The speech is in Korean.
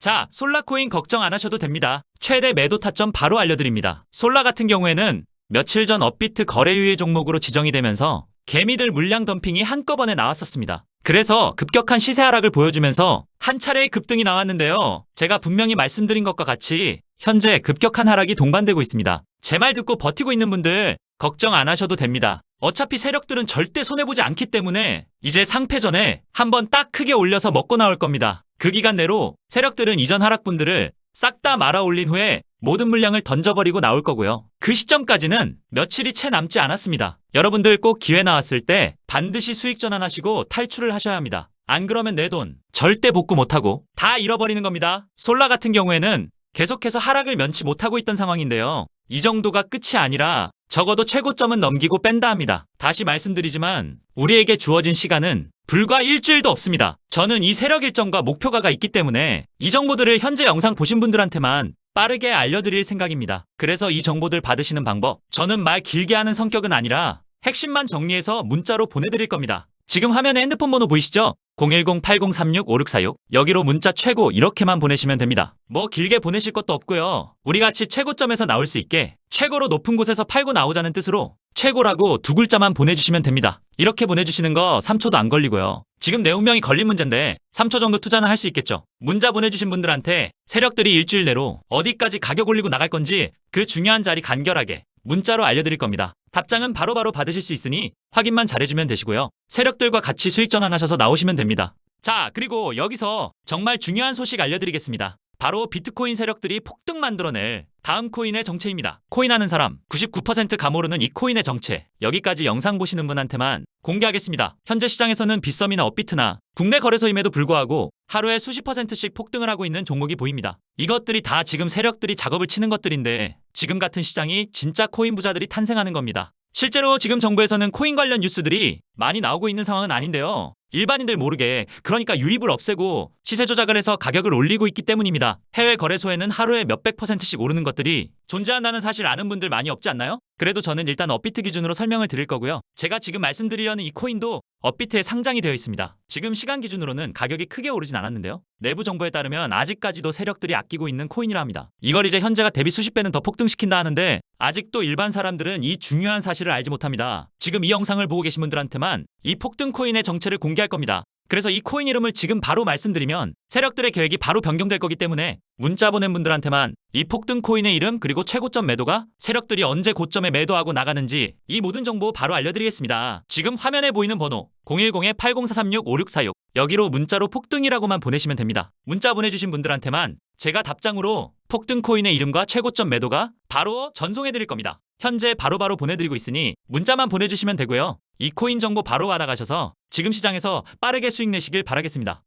자, 솔라코인 걱정 안 하셔도 됩니다. 최대 매도 타점 바로 알려드립니다. 솔라 같은 경우에는 며칠 전 업비트 거래 유예 종목으로 지정이 되면서 개미들 물량 덤핑이 한꺼번에 나왔었습니다. 그래서 급격한 시세 하락을 보여주면서 한 차례의 급등이 나왔는데요. 제가 분명히 말씀드린 것과 같이 현재 급격한 하락이 동반되고 있습니다. 제 말 듣고 버티고 있는 분들 걱정 안 하셔도 됩니다. 어차피 세력들은 절대 손해보지 않기 때문에 이제 상패 전에 한번 딱 크게 올려서 먹고 나올 겁니다. 그 기간 내로 세력들은 이전 하락분들을 싹 다 말아 올린 후에 모든 물량을 던져버리고 나올 거고요. 그 시점까지는 며칠이 채 남지 않았습니다. 여러분들 꼭 기회 나왔을 때 반드시 수익 전환하시고 탈출을 하셔야 합니다. 안 그러면 내 돈 절대 복구 못하고 다 잃어버리는 겁니다. 솔라 같은 경우에는 계속해서 하락을 면치 못하고 있던 상황인데요. 이 정도가 끝이 아니라 적어도 최고점은 넘기고 뺀다 합니다. 다시 말씀드리지만 우리에게 주어진 시간은 불과 일주일도 없습니다. 저는 이 세력 일정과 목표가가 있기 때문에 이 정보들을 현재 영상 보신 분들한테만 빠르게 알려드릴 생각입니다. 그래서 이 정보들 받으시는 방법, 저는 말 길게 하는 성격은 아니라 핵심만 정리해서 문자로 보내드릴 겁니다. 지금 화면에 핸드폰 번호 보이시죠? 010-8036-5646 여기로 문자 최고 이렇게만 보내시면 됩니다. 뭐 길게 보내실 것도 없고요. 우리 같이 최고점에서 나올 수 있게 최고로 높은 곳에서 팔고 나오자는 뜻으로 최고라고 두 글자만 보내주시면 됩니다. 이렇게 보내주시는 거 3초도 안 걸리고요. 지금 내 운명이 걸린 문제인데 3초 정도 투자는 할 수 있겠죠. 문자 보내주신 분들한테 세력들이 일주일 내로 어디까지 가격 올리고 나갈 건지 그 중요한 자리 간결하게 문자로 알려드릴 겁니다. 답장은 바로바로 받으실 수 있으니 확인만 잘해주면 되시고요. 세력들과 같이 수익 전환하셔서 나오시면 됩니다. 자, 그리고 여기서 정말 중요한 소식 알려드리겠습니다. 바로 비트코인 세력들이 폭등 만들어낼 다음 코인의 정체입니다. 코인하는 사람 99% 감오르는 이 코인의 정체. 여기까지 영상 보시는 분한테만 공개하겠습니다. 현재 시장에서는 빗썸이나 업비트나 국내 거래소임에도 불구하고 하루에 수십 퍼센트씩 폭등을 하고 있는 종목이 보입니다. 이것들이 다 지금 세력들이 작업을 치는 것들인데 지금 같은 시장이 진짜 코인 부자들이 탄생하는 겁니다. 실제로 지금 정부에서는 코인 관련 뉴스들이 많이 나오고 있는 상황은 아닌데요. 일반인들 모르게 그러니까 유입을 없애고 시세 조작을 해서 가격을 올리고 있기 때문입니다. 해외 거래소에는 하루에 몇백 퍼센트씩 오르는 것들이 존재한다는 사실 아는 분들 많이 없지 않나요? 그래도 저는 일단 업비트 기준으로 설명을 드릴 거고요. 제가 지금 말씀드리려는 이 코인도 업비트에 상장이 되어 있습니다. 지금 시간 기준으로는 가격이 크게 오르진 않았는데요. 내부 정보에 따르면 아직까지도 세력들이 아끼고 있는 코인이라 합니다. 이걸 이제 현재가 대비 수십 배는 더 폭등시킨다 하는데 아직도 일반 사람들은 이 중요한 사실을 알지 못합니다. 지금 이 영상을 보고 계신 분들한테만 이 폭등 코인의 정체를 공개할 겁니다. 그래서 이 코인 이름을 지금 바로 말씀드리면 세력들의 계획이 바로 변경될 거기 때문에 문자 보낸 분들한테만 이 폭등 코인의 이름 그리고 최고점 매도가 세력들이 언제 고점에 매도하고 나가는지 이 모든 정보 바로 알려드리겠습니다. 지금 화면에 보이는 번호 010-804336-5646 여기로 문자로 폭등이라고만 보내시면 됩니다. 문자 보내주신 분들한테만 제가 답장으로 폭등 코인의 이름과 최고점 매도가 바로 전송해 드릴 겁니다. 현재 바로바로 보내드리고 있으니 문자만 보내주시면 되고요. 이 코인 정보 바로 받아가셔서 지금 시장에서 빠르게 수익 내시길 바라겠습니다.